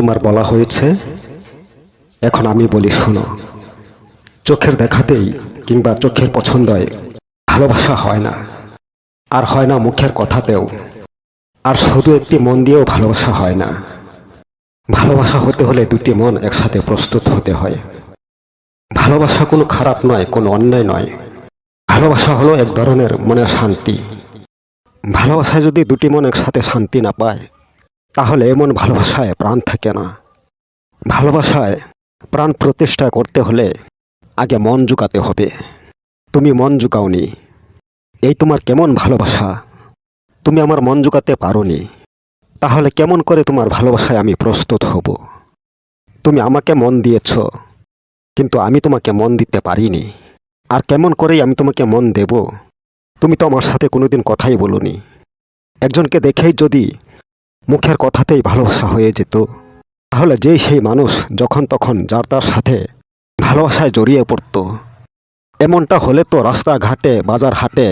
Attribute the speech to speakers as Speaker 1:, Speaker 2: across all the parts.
Speaker 1: তোমার বলা হয়েছে? এখন আমি বলি, শোনো। চোখের দেখাতেই কিংবা চোখের পছন্দয় ভালোবাসা হয় না। আর হয় না মুখের কথাতেও। আর শুধু একটি মন দিয়েও ভালোবাসা হয় না। ভালোবাসা হতে হলে দুটি মন একসাথে প্রস্তুত হতে হয়। ভালোবাসা কোনো খারাপ নয়, কোনো অন্যায় নয়। ভালোবাসা হলো এক ধরনের মনের শান্তি। ভালোবাসায় যদি দুটি মন একসাথে শান্তি না পায় তাহলে এমন ভালোবাসায় প্রাণ থাকে না। ভালোবাসায় প্রাণ প্রতিষ্ঠা করতে হলে আগে মন জুকাতে হবে। তুমি মন জুকাওনি। এই তোমার কেমন ভালোবাসা? তুমি আমার মন জুকাতে পারোনি। তাহলে কেমন করে তোমার ভালোবাসায় আমি প্রস্তুত হব? তুমি আমাকে মন দিয়েছ, কিন্তু আমি তোমাকে মন দিতে পারিনি। আর কেমন করেই আমি তোমাকে মন দেব? তুমি তো আমার সাথে কোনোদিন কথাই বলনি। একজনকে দেখেই যদি মুখের কথাতেই ভালোবাসা হয়ে যেত। তাহলে যেই সেই মানুষ যখন তখন যার তার সাথে ভালোবাসায় জড়িয়ে পড়ত। এমনটা হলে তো রাস্তাঘাটে বাজার হাটে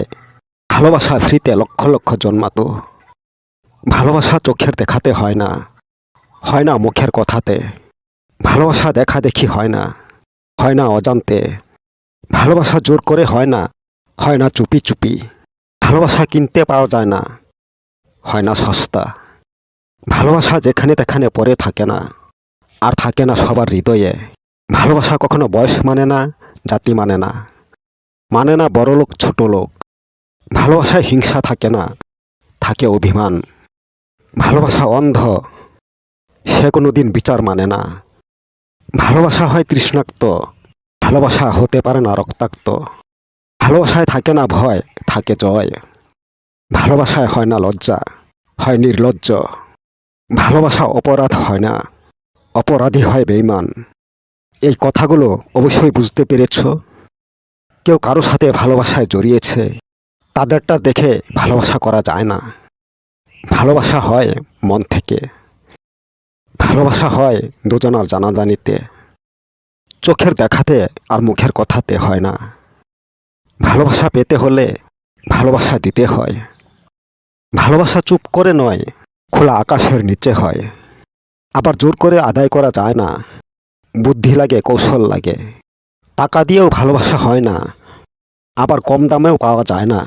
Speaker 1: ভালোবাসা ফ্রিতে লক্ষ লক্ষ জন্মাতো। ভালোবাসা চোখের দেখাতে হয় না হয় না মুখের কথাতে। ভালোবাসা দেখা দেখি হয় না হয় না অজান্তে। ভালোবাসা জোর করে হয় না হয় না চুপি চুপি। ভালোবাসা কিনতে পাওয়া যায় না, হয় না সস্তা। ভালোবাসা যেখানে তেখানে পরে থাকে না, আর থাকে না সবার হৃদয়ে। ভালোবাসা কখনো বয়স মানে না, জাতি মানে না। মানে না বড় লোক, ছোট লোক। ভালোবাসায় হিংসা থাকে না, থাকে অভিমান। ভালোবাসা অন্ধ, সে কোনো দিন বিচার মানে না। ভালোবাসা হয় তৃষ্ণাক্ত, ভালোবাসা হতে পারে না রক্তাক্ত। ভালোবাসায় থাকে না ভয়, থাকে জয়। ভালোবাসায় হয় না লজ্জা, হয় নির্লজ্জ। ভালোবাসা অপরাধ হয় না। অপরাধী হয় বেইমান এই কথাগুলো অবশ্যই বুঝতে পেরেছ? কেউ কারও সাথে ভালোবাসায় জড়িয়েছে, তাদেরটা দেখে ভালোবাসা করা যায় না। ভালোবাসা হয় মন থেকে। ভালোবাসা হয় দুজনার জানাজানিতে। চোখের দেখাতে আর মুখের কথাতে হয় না। ভালোবাসা পেতে হলে ভালোবাসা দিতে হয়। ভালোবাসা চুপ করে নয় খোলা আকাশের নিচে হয়। আবার জোর করে আদায় করা যায় না। বুদ্ধি লাগে, কৌশল লাগে। টাকা দিয়েও ভালোবাসা হয় না। আবার কম দামেও পাওয়া যায় না।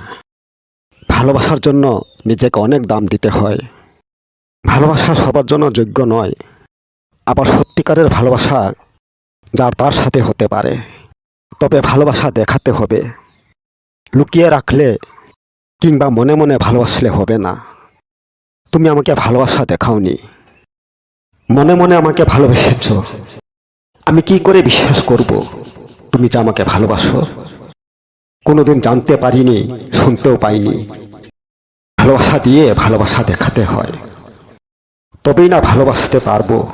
Speaker 1: ভালোবাসার জন্য নিজেকে অনেক দাম দিতে হয়। ভালোবাসা সবার জন্য যোগ্য নয়। আবার সত্যিকারের ভালোবাসা যার তার সাথে হতে পারে। তবে ভালোবাসা দেখাতে হবে। লুকিয়ে রাখলে কিংবা মনে মনে ভালোবাসলে হবে না। তুমি আমাকে ভালোবাসা দেখাওনি। মনে মনে আমাকে ভালোবেসেছ। আমি কি করে বিশ্বাস করব? তুমি যে আমাকে ভালোবাসো। কোনোদিন জানতে পারিনি, শুনতেও পাইনি। ভালোবাসা দিয়ে ভালোবাসা দেখাতে হয়। তবেই না ভালোবাসতে পারব।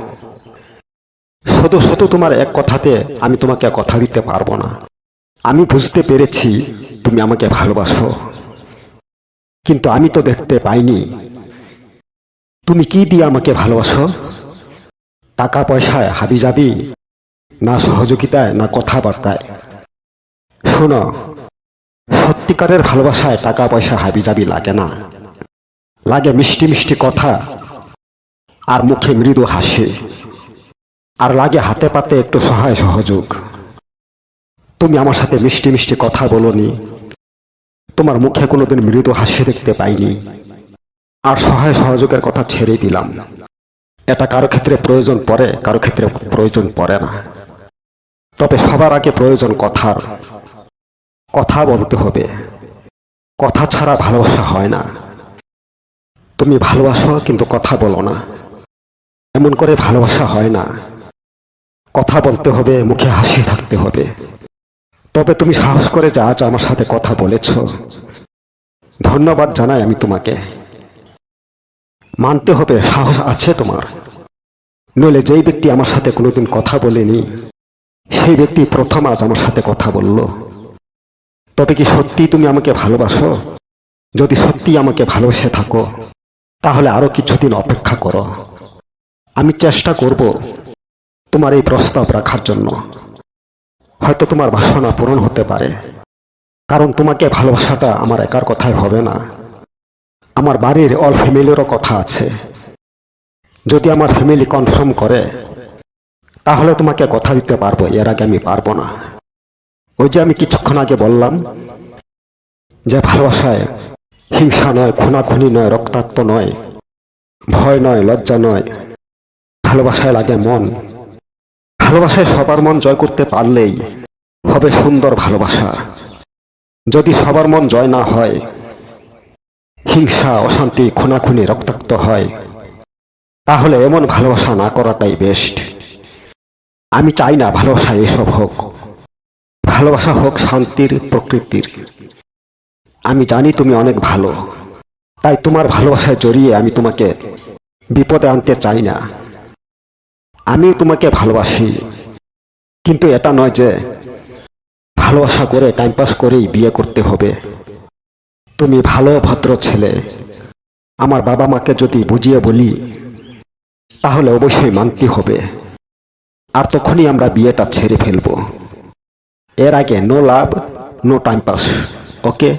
Speaker 1: শত শত তোমার এক কথাতে আমি তোমাকে কথা দিতে পারব না। আমি বুঝতে পেরেছি তুমি আমাকে ভালোবাসো। কিন্তু আমি তো দেখতে পাইনি। তুমি কি দিয়ে আমাকে ভালোবাসো? টাকা পয়সায় হাবি যাবি না সহযোগিতায়, না কথাবার্তায়। শোনো, সত্যিকারের ভালোবাসায় টাকা পয়সা হাবি যাবি লাগে না। লাগে মিষ্টি মিষ্টি কথা আর মুখে মৃদু হাসি। আর লাগে হাতে পাতে একটু সহায় সহযোগ। তুমি আমার সাথে মিষ্টি মিষ্টি কথা বলনি। তোমার মুখে কোনোদিন মৃদু হাসি দেখতে পাইনি। আর সহায় সহযোগের কথা ছেড়ে দিলাম। এটা কারও ক্ষেত্রে প্রয়োজন পড়ে, কারও ক্ষেত্রে প্রয়োজন পড়ে না। তবে সবার আগে প্রয়োজন কথার কথা বলতে হবে। কথা ছাড়া ভালোবাসা হয় না। তুমি ভালোবাসো, কিন্তু কথা বলো না। এমন করে ভালোবাসা হয় না। কথা বলতে হবে, মুখে হাসি থাকতে হবে। তবে তুমি সাহস করে যা আজ আমার সাথে কথা বলেছ। ধন্যবাদ জানাই আমি তোমাকে। মানতে হবে, সাহস আছে তোমার। নইলে যেই ব্যক্তি আমার সাথে কোনোদিন কথা বলেনি, সেই ব্যক্তি প্রথম আজ আমার সাথে কথা বলল। তবে কি সত্যি তুমি আমাকে ভালোবাসো? যদি সত্যি আমাকে ভালোবেসে থাকো, তাহলে আরও কিছুদিন অপেক্ষা করো। আমি চেষ্টা করব তোমার এই প্রস্তাব রাখার জন্য। হয়তো তোমার বাসনা পূরণ হতে পারে। কারণ তোমাকে ভালোবাসাটা আমার একার কথায় হবে না। আমার বাড়ির অল ফ্যামিলিরও কথা আছে। যদি আমার ফ্যামিলি কনফার্ম করে, তাহলে তোমাকে কথা দিতে পারব, এর আগে আমি পারব না। ওই যে আমি কিছুক্ষণ আগে বললাম যে ভালোবাসায় হিংসা নয়, খুনাখুনি নয়, রক্তাক্ত নয়, ভয় নয়, লজ্জা নয়, ভালোবাসায় লাগে মন। ভালোবাসায় সবার মন জয় করতে পারলেই হবে সুন্দর ভালোবাসা। যদি সবার মন জয় না হয় হিংসা, অশান্তি, খুনাখুনি, রক্তাক্ত হয়। তাহলে এমন ভালোবাসা না করাটাই বেস্ট আমি চাই না ভালোবাসা এসব হোক। ভালোবাসা হোক শান্তির, প্রকৃতির। আমি জানি তুমি অনেক ভালো। তাই তোমার ভালোবাসায় জড়িয়ে আমি তোমাকে বিপদে আনতে চাই না। আমি তোমাকে ভালোবাসি। কিন্তু এটা নয় যে ভালোবাসা করে টাইম পাস করেই বিয়ে করতে হবে। তুমি ভালো ভদ্র ছেলে। আমার বাবা মাকে যদি বুঝিয়ে বলি, তাহলে অবশ্যই মানতে হবে। আর তখনই আমরা বিয়েটা ছেড়ে ফেলব। এর আগে no love, no time pass. Okay?